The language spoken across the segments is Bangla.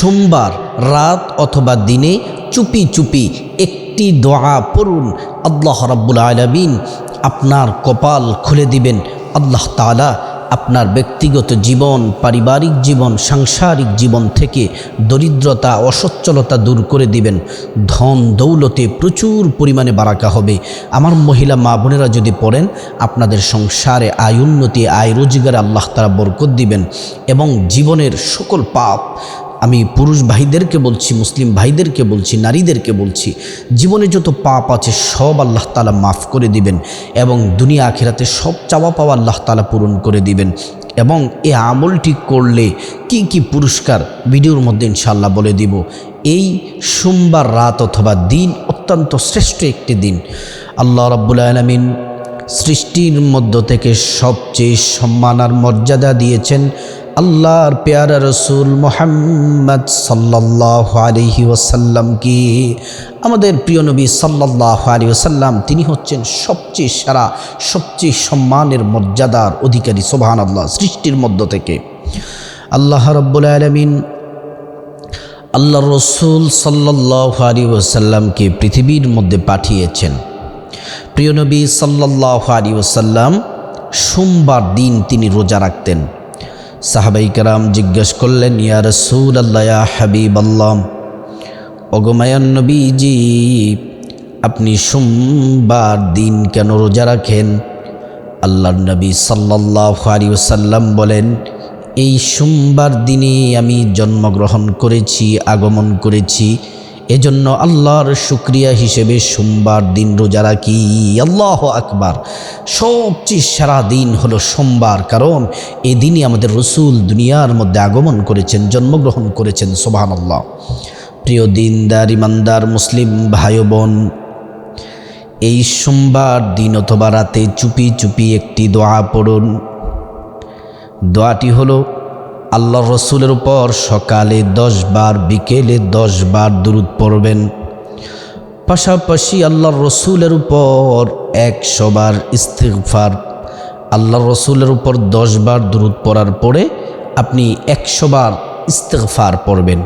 সোমবার রাত অথবা দিনে চুপি চুপি একটি দোয়া পড়ুন। আল্লাহ রাব্বুল আলমিন আপনার কপাল খুলে দিবেন। আল্লাহ তালা আপনার ব্যক্তিগত জীবন, পারিবারিক জীবন, সাংসারিক জীবন থেকে দরিদ্রতা, অসচ্ছলতা দূর করে দিবেন। ধন দৌলতে প্রচুর পরিমাণে বারাকা হবে। আমার মহিলা মা বোনেরা যদি পড়েন, আপনাদের সংসারে আয় উন্নতি, আয় রোজগারে আল্লাহ তারা বরকত দিবেন এবং জীবনের সকল পাপ আমি পুরুষ ভাইদেরকে বলছি, মুসলিম ভাইদেরকে বলছি, নারীদেরকে বলছি, জীবনে যত পাপ আছে সব আল্লাহ তালা মাফ করে দিবেন এবং দুনিয়া আখেরাতে সব চাওয়া পাওয়া আল্লাহ তালা পূরণ করে দিবেন। এবং এ আমলটি করলে কি কি পুরস্কার ভিডিওর মধ্যে ইনশাল্লাহ বলে দিব। এই সোমবার রাত অথবা দিন অত্যন্ত শ্রেষ্ঠ একটি দিন। আল্লাহ রাব্বুল আলমিন সৃষ্টির মধ্য থেকে সবচেয়ে সম্মান আর মর্যাদা দিয়েছেন। আল্লাহর পেয়ারা রসুল মোহাম্মদ সাল্লাহ আলহি ওসাল্লামকে আমাদের প্রিয় নবী সাল্লাহ আলী ওসাল্লাম তিনি হচ্ছেন সবচেয়ে সারা, সবচেয়ে সম্মানের মর্যাদার অধিকারী সোবাহান আল্লাহ সৃষ্টির মধ্য থেকে। আল্লাহ রব্বুল আলমিন আল্লাহ রসুল সাল্লাহ আলী ওসাল্লামকে পৃথিবীর মধ্যে পাঠিয়েছেন। প্রিয় নবী সাল্লাহ আলী ওসাল্লাম সোমবার দিন তিনি রোজা রাখতেন। সাহাবাই কারাম জিজ্ঞেস করলেন, ইয়া রসুল আল্লাহ হাবিব আল্লাহ অগমায়ান নবীজি, আপনি সোমবার দিন কেন রোজা রাখেন? আল্লাহ নবী সাল্লাহ আলী ওসাল্লাম বলেন, এই সোমবার দিনে আমি জন্মগ্রহণ করেছি, আগমন করেছি এজন্য আল্লাহর শুক্রিয়া হিসেবে সোমবার দিন রোজা রাখি। আল্লাহ আকবার। সবচেয়ে সারা দিন হলো সোমবার, কারণ এদিনই আমাদের রসুল দুনিয়ার মধ্যে আগমন করেছেন, জন্মগ্রহণ করেছেন সোবাহান আল্লাহ প্রিয় দিনদার, ইমানদার, মুসলিম ভাই বোন এই সোমবার দিন অথবা রাতে চুপি চুপি একটি দোয়া পড়ুন। দোয়াটি হলো আল্লাহ রসুলের উপর সকালে দশ বার বিকেলে দশ বার দূরত পড়বেন। পাশাপাশি আল্লাহ রসুলের উপর একশো বার ইস্তেকফার আল্লাহ রসুলের উপর দশ বার দূরত পড়ার পরে আপনি একশো বার ইস্তেকফার পড়বেন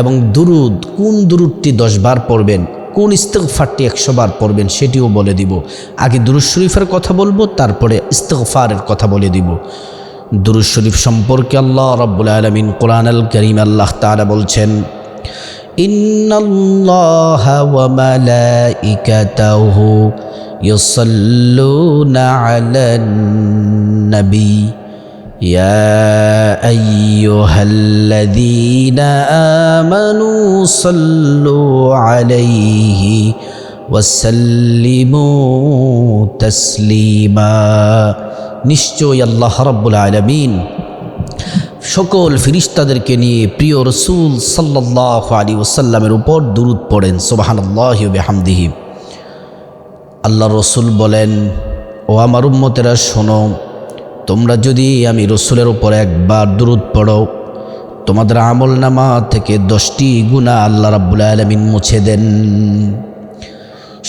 এবং দুরুদ, কোন দুরুদটি দশ বার পড়বেন, কোন ইস্তেকফারটি একশো বার পড়বেন সেটিও বলে দিব। আগে দুরুদ শরীফের কথা বলব, তারপরে ইস্তেকফারের কথা বলে দিব। দুরুদ শরীফ সম্পর্কে আল্লাহ রব্বুল আলমিন কোরআন আল করিম আল্লাহ তারা বলছেন إن الله وملائكته يصلون على النبي يا أيها الذين آمنوا صلوا عليه وسلموا تسليما নিশ্চয় আল্লাহ রব্বুল আলমিন সকল ফিরিস্তাদেরকে নিয়ে প্রিয় রসুল সাল্লাহ আলী ওসাল্লামের উপর দুরুদ পড়েন সোবাহান্লাহ বেহামদিহি। আল্লাহ রসুল বলেন, ও আমার উম্মতেরা, শোনো, তোমরা যদি আমি রসুলের উপর একবার দুরুদ পড়ো, তোমাদের আমল নামা থেকে দশটি গুণা আল্লাহ রাব্বুল আলমিন মুছে দেন।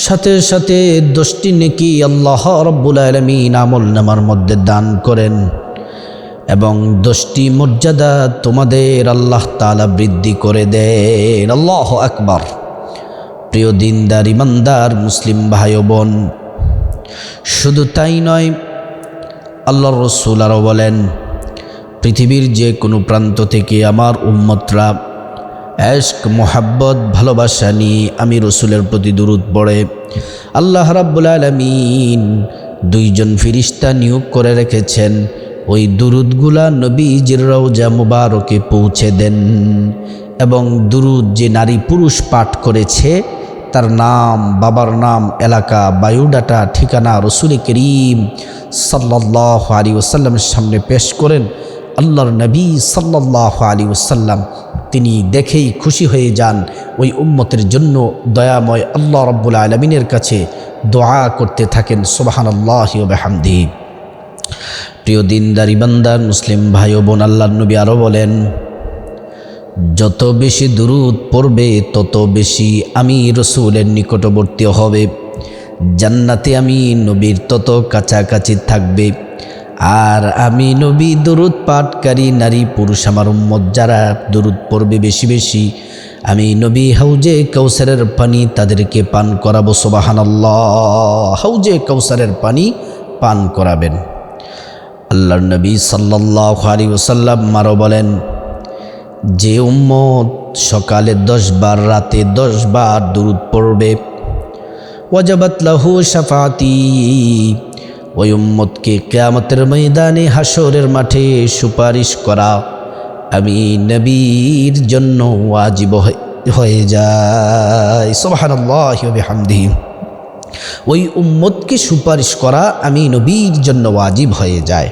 সাথে সাথে দশটি নেকি আল্লাহ রব্বুল আলমিন আমল নামার মধ্যে দান করেন এবং দশটি মর্যাদা তোমাদের আল্লাহ তালা বৃদ্ধি করে দেন। আল্লাহ আকবার। প্রিয় দিনদার ইমানদার মুসলিম ভাই বোন, শুধু তাই নয় আল্লাহ রসুল আরও বলেন, পৃথিবীর যে কোনো প্রান্ত থেকে আমার উম্মতরা এশক মোহাব্বত, ভালোবাসা নিয়ে আমি রসুলের প্রতি দূরত পড়ে। আল্লাহ রাব্বুল আলমিন দুইজন ফিরিস্তা নিয়োগ করে রেখেছেন। ওই দুরুদগুলা নবীজির রওজা মুবারকে পৌঁছে দেন এবং দুরুদ যে নারী পুরুষ পাঠ করেছে, তার নাম, বাবার নাম, এলাকা, বায়োডাটা, ঠিকানা রসুল করিম সাল্লাহ আলী ওসাল্লামের সামনে পেশ করেন। আল্লাহর নবী সাল্লাহ আলী ওসাল্লাম তিনি দেখেই খুশি হয়ে যান। ওই উম্মতের জন্য দয়াময় আল্লাহ রব্বুল আলমিনের কাছে দোয়া করতে থাকেন সোবাহান আল্লাহ বেহামদি। প্রিয় দিনদার ইবান্দার মুসলিম ভাই ও বোন আল্লাহ নবী আরও বলেন, যত বেশি দূরত পড়বে, তত বেশি আমি রসুলের নিকটবর্তী হবে। জান্নাতে আমি নবীর তত কাছাকাছি থাকবে। আর আমি নবী দরুদ পাঠকারী, নারী, পুরুষ, আমার উম্মত যারা দরুদ পড়বে বেশি বেশি, আমি নবী হাউজে কৌসারের পানি তাদেরকে পান করাবো, সোবাহানাল্লাহ। হাউজে কৌসারের পানি পান করাবেন। আল্লাহর নবী সাল্লাহ আলী ওসাল্লাম মারো বলেন, যে উম্মত সকালে দশ বার, রাতে দশ বার দূরত পড়বে, ওয়াজাবাত লাহু শাফাতি। ওই উম্মতকে কেয়ামতের ময়দানে হাসরের মাঠে সুপারিশ করা আমি নবীর জন্য ওয়াজিব হয়ে- যায় সোহানুল্লাহামদি ওই উম্মতকে সুপারিশ করা আমি নবীর জন্য ওয়াজিব হয়ে যায়।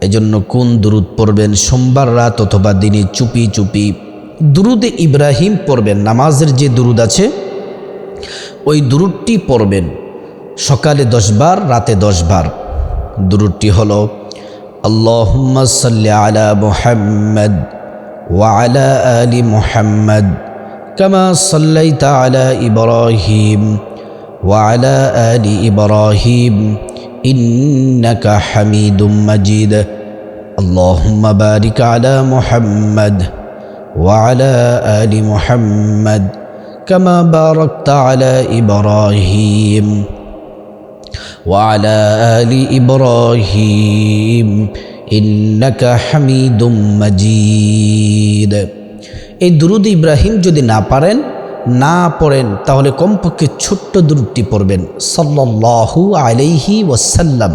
এজন্য কোন দুরুদ পড়বেন সোমবার রাত অথবা দিনে চুপি চুপি? দুরুদে ইব্রাহিম পড়বেন, নামাজের যে দুরুদ আছে, ওই দুরুদটি পড়বেন। সকালে দশবার রাতে দশবার দুরুদটি হল আল্লাহুম্মা সাল্লি আলা মুহাম্মদ ওয়ালা আলি মুহাম্মদ কামা সাল্লাইতা আলা ইব্রাহিম وعلى آل إبراهيم إنك حميد مجيد اللهم بارك على محمد وعلى آل محمد كما باركت على إبراهيم وعلى آل إبراهيم إنك حميد مجيد এই দুরুদ ইব্রাহিম যদি না পারেন না পড়েন তাহলে কমপক্ষে ছোট্ট দুরুদটি পড়বেন সাল্লাল্লাহু আলাইহি ওয়াসাল্লাম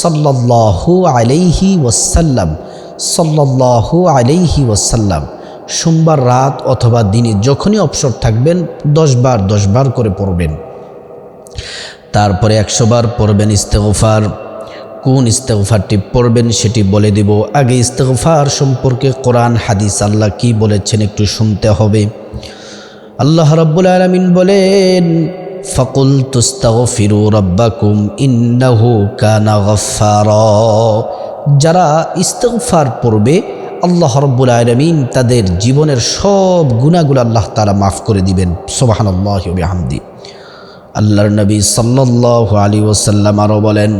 সাল্লাল্লাহু আলাইহি ওয়াসাল্লাম সাল্লাল্লাহু আলাইহি ওয়াসাল্লাম সোমবার রাত অথবা দিনে যখনই অবসর থাকবেন দশ বার দশ বার করে পড়বেন তারপরে একশো বার পড়বেন ইস্তেগফার। কোন ইস্তেগফারটি পড়বেন সেটি বলে দিব। আগে ইস্তেগফার সম্পর্কে কোরআন, হাদিস আল্লাহ কি বলেছেন একটু শুনতে হবে। আল্লাহ রাব্বুল আলামিন বলেন ফকুল তুস্তাগফিরু রাব্বাকুম ইন্নাহু কানা গফফারা। যারা ইস্তেগফার পড়বে, আল্লাহ রব্বুল আলমিন তাদের জীবনের সব গুণাগুলো আল্লাহ তারা মাফ করে দিবেন। সোবাহান্লাহ হামদি আল্লাহর নবী সাল্লাহ আলী ওসাল্লাম আরও বলেন,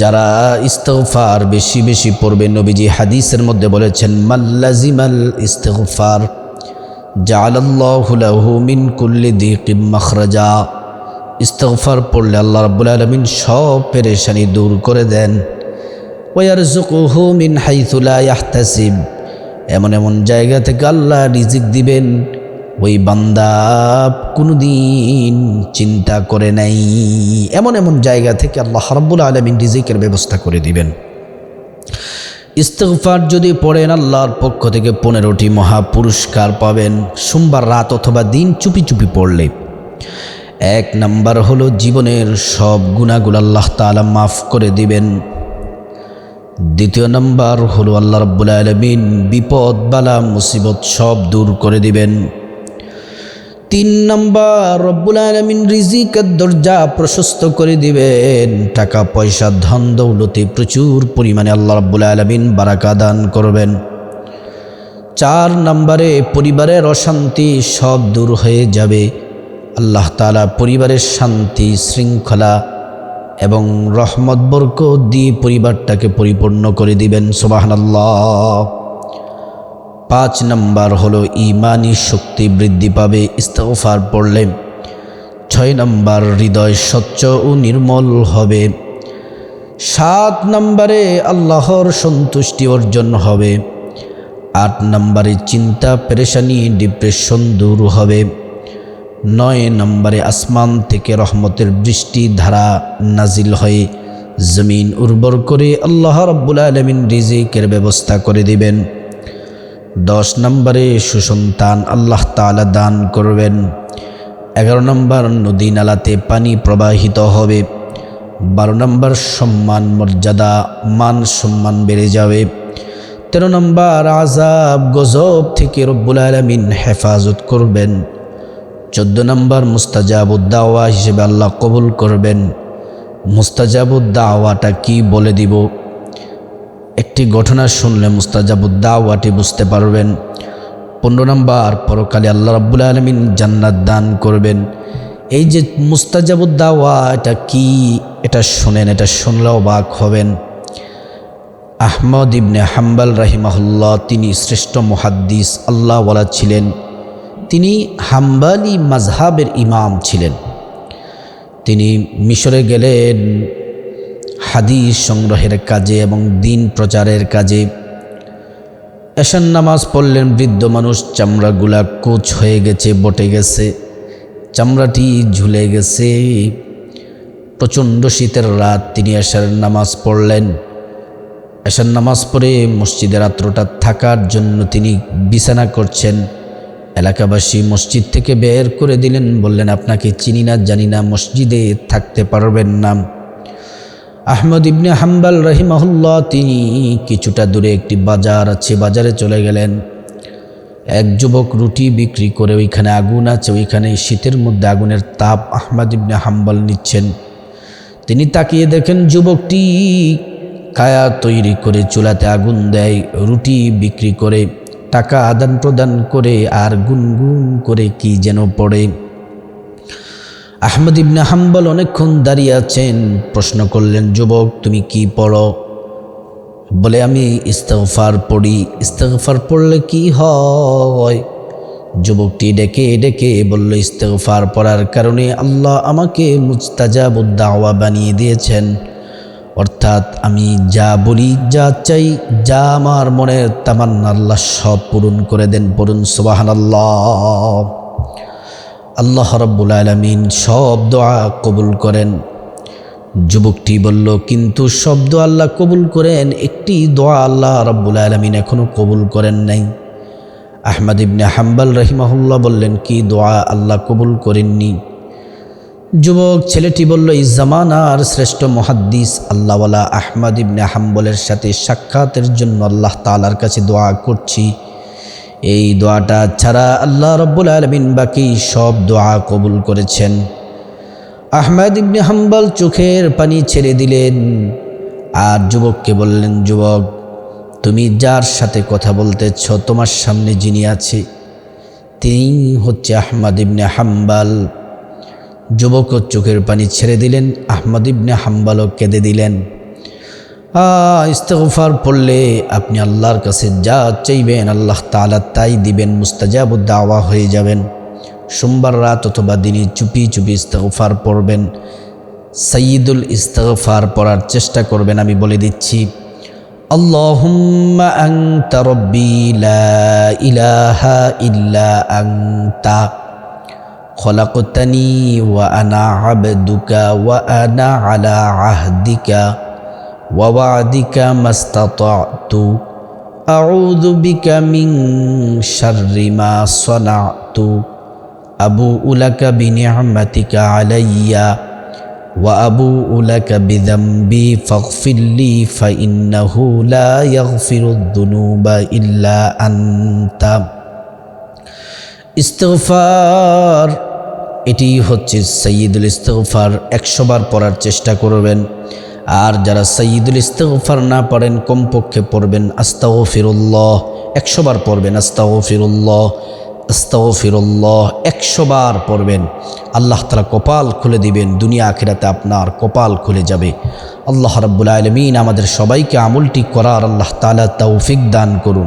যারা ইস্তফার বেশি বেশি পড়বে, নবীজি হাদিসের মধ্যে বলেছেন মাল্লাজিমাল ইস্তফার জালাল্লাহু মিন কুল্লি দিকিম মখরাজা। ইস্তফার পড়লে আল্লাহ রাব্বুল আলমিন সব পেরেশানি দূর করে দেন। ওয়ারজুকুহু মিন হাইথুলা ইয়াহতাসিব। এমন এমন জায়গা থেকে আল্লাহ রিজিক দিবেন। ওই বান্দা কোনোদিন চিন্তা করে নাই। এমন এমন জায়গা থেকে আল্লাহ রাব্বুল আলমিন রিজিকের ব্যবস্থা করে দিবেন। ইস্তফার যদি পড়েন, আল্লাহর পক্ষ থেকে পনেরোটি মহা পুরস্কার পাবেন। সোমবার রাত অথবা দিন চুপি চুপি পড়লে। এক নাম্বার হলো জীবনের সব গুণাগুলো আল্লাহ তাআলা মাফ করে দিবেন। দ্বিতীয় নাম্বার হলো আল্লাহ রব্বুল আলমিন বিপদ, বালা, মুসিবত সব দূর করে দিবেন। তিন নম্বর, রব্বুল আলমিন রিজিকের দরজা প্রশস্ত করে দিবেন। টাকা, পয়সা, ধন, দৌলতে প্রচুর পরিমাণে আল্লাহ রব্বুল আলমিন বারাকা দান করবেন। চার নম্বরে, পরিবারের অশান্তি সব দূর হয়ে যাবে। আল্লাহ তালা পরিবারের শান্তি, শৃঙ্খলা এবং রহমত, বরকত দিয়ে পরিবারটাকে পরিপূর্ণ করে দিবেন। সোবাহানাল্লাহ। পাঁচ নম্বর হলো ইমানি শক্তি বৃদ্ধি পাবে ইস্তফার পড়লে। ছয় নম্বর, হৃদয় স্বচ্ছ ও নির্মল হবে। সাত নম্বরে আল্লাহর সন্তুষ্টি অর্জন হবে। আট নম্বরে চিন্তা, পেরেশানি, ডিপ্রেশন দূর হবে। নয় নম্বরে আসমান থেকে রহমতের বৃষ্টি ধারা নাজিল হয়ে জমিন উর্বর করে আল্লাহ রব্বুল আলমিন রিজিকের ব্যবস্থা করে দিবেন। দশ নম্বরে সুসন্তান আল্লাহ তালা দান করবেন। এগারো নম্বর নদী নালাতে পানি প্রবাহিত হবে। বারো নম্বর সম্মান মর্যাদা, মান সম্মান বেড়ে যাবে। তেরো নম্বর আজাব গজব থেকে রব্বুল আলমিন হেফাজত করবেন। চোদ্দ নম্বর মুস্তাজাবুদ্দাওয়া হিসেবে আল্লাহ কবুল করবেন। মুস্তাজাবুদ্দাওয়াটা কি বলে দিব? একটি ঘটনা শুনলে মুস্তাজাবুদ্দাওয়াটি বুঝতে পারবেন। পনেরো নম্বর, পরকালে আল্লাহ রাব্বুল আলমিন জান্নাত দান করবেন। এই যে মুস্তাজাবুদ্দাওয়া, এটা কি? এটা শোনেন, এটা শুনলেও বাক হবেন। আহমদ ইবনে হাম্বাল রাহিমাহুল্লাহ, তিনি শ্রেষ্ঠ মুহাদ্দিস, আল্লাহওয়ালা ছিলেন। তিনি হাম্বালি মাজহাবের ইমাম ছিলেন। তিনি মিশরে গেলেন হাদিস সংগ্রহের কাজে এবং দিন প্রচারের কাজে। এশান নামাজ পড়লেন বৃদ্ধ মানুষ, চামড়াগুলা কোচ হয়ে গেছে, বটে গেছে, চামড়াটি ঝুলে গেছে। প্রচণ্ড শীতের রাত তিনি এশার নামাজ পড়লেন। এশার নামাজ পড়ে মসজিদে রাত্রটা থাকার জন্য তিনি বিছানা করছেন। এলাকাবাসী মসজিদ থেকে বের করে দিলেন, বললেন, আপনাকে চিনি না, জানি না, মসজিদে থাকতে পারবেন না। আহমদ ইবনে হাম্বাল রহিমাহুল্লাহ, তিনি কিছুটা দূরে একটি বাজার আছে, বাজারে চলে গেলেন। এক যুবক রুটি বিক্রি করে ওইখানে আগুন আছে, ওইখানে শীতের মধ্যে আগুনের তাপ আহমদ ইবনে হাম্বাল নিচ্ছেন। তিনি তাকিয়ে দেখেন যুবকটি কায়া তৈরি করে চুলাতে আগুন দেয়, রুটি বিক্রি করে, টাকা আদান প্রদান করে আর গুনগুন করে কি যেন পড়ে। আহমদ ইবনে হাম্বল অনেকক্ষণ দাঁড়িয়ে আছেন, প্রশ্ন করলেন, যুবক, তুমি কি পড়ো? বলে, আমি ইস্তফার পড়ি। ইস্তফার পড়লে কি হয়? যুবকটি ডেকে ডেকে বলল ইস্তফার পড়ার কারণে আল্লাহ আমাকে মুস্তাজাবুদ্দাওয়া বানিয়ে দিয়েছেন। অর্থাৎ আমি যা বলি, যা চাই, যা আমার মনের তামান্না আল্লাহ সব পূরণ করে দেন পূরণ সুবাহান আল্লাহ আল্লাহ রব্বুল আলমিন সব দোয়া কবুল করেন। যুবকটি বলল, কিন্তু শব্দ আল্লাহ কবুল করেন, একটি দোয়া আল্লাহ রব্বুল আলমিন এখনও কবুল করেন নাই। আহমদ ইবনে হাম্বাল রহিমাহুল্লাহ বললেন, কি দোয়া আল্লাহ কবুল করেননি? যুবক ছেলেটি বলল, এই জামানার শ্রেষ্ঠ মহাদ্দিস আল্লাহওয়ালা আহমদ ইবনে হাম্বলের সাথে সাক্ষাতের জন্য আল্লাহ তালার কাছে দোয়া করছি। এই দোয়াটা ছাড়া আল্লাহ রব্বুল আলমিন বাকি সব দোয়া কবুল করেছেন। আহমেদ ইবনে হাম্বাল চোখের পানি ছেড়ে দিলেন। আর যুবককে বললেন, যুবক, তুমি যার সাথে কথা বলতেছ, তোমার সামনে যিনি আছে তিনি হচ্ছে আহমদ ইবনে হাম্বাল। যুবক চোখের পানি ছেড়ে দিলেন, আহমদ ইবনে হাম্বালও কেঁদে দিলেন। ইস্তফার পড়লে আপনি আল্লাহর কাছে যা চাইবেন আল্লাহ তালা তাই দিবেন মুস্তাজাবুদ্দাওয়া হয়ে যাবেন সোমবার রাত অথবা দিনে চুপি চুপি ইস্তফার পড়বেন সঈদুল ইস্তফার পড়ার চেষ্টা করবেন আমি বলে দিচ্ছি আল্লাহুম্মা আংতা রব্বি লা ইলাহা ইল্লা আংতা خلقتني وأنا عبدك وأنا على عهدك ووعدك ما استطعت أعوذ بك من شر ما صنعت أبوء لك بنعمتك علي وأبوء لك بذنبي فاغفر لي فإنه لا يغفر الذنوب إلا أنت ইস্তফার এটি হচ্ছে সঈদুল ইস্তফার একশো বার পড়ার চেষ্টা করবেন আর যারা সঈদুল ইস্তফার না পড়েন, কমপক্ষে পড়বেন আস্তাও ফিরুল্লাহ একশোবার পড়বেন আস্তাও ফিরুল্লাহ আস্তাও ফিরুল্লাহ একশোবার পড়বেন। আল্লাহ তালা কপাল খুলে দিবেন, দুনিয়া আখিরাতে আপনার কপাল খুলে যাবে। আল্লাহ রব্বুল আলমিন আমাদের সবাইকে আমলটি করার আল্লাহ তালা তৌফিক দান করুন।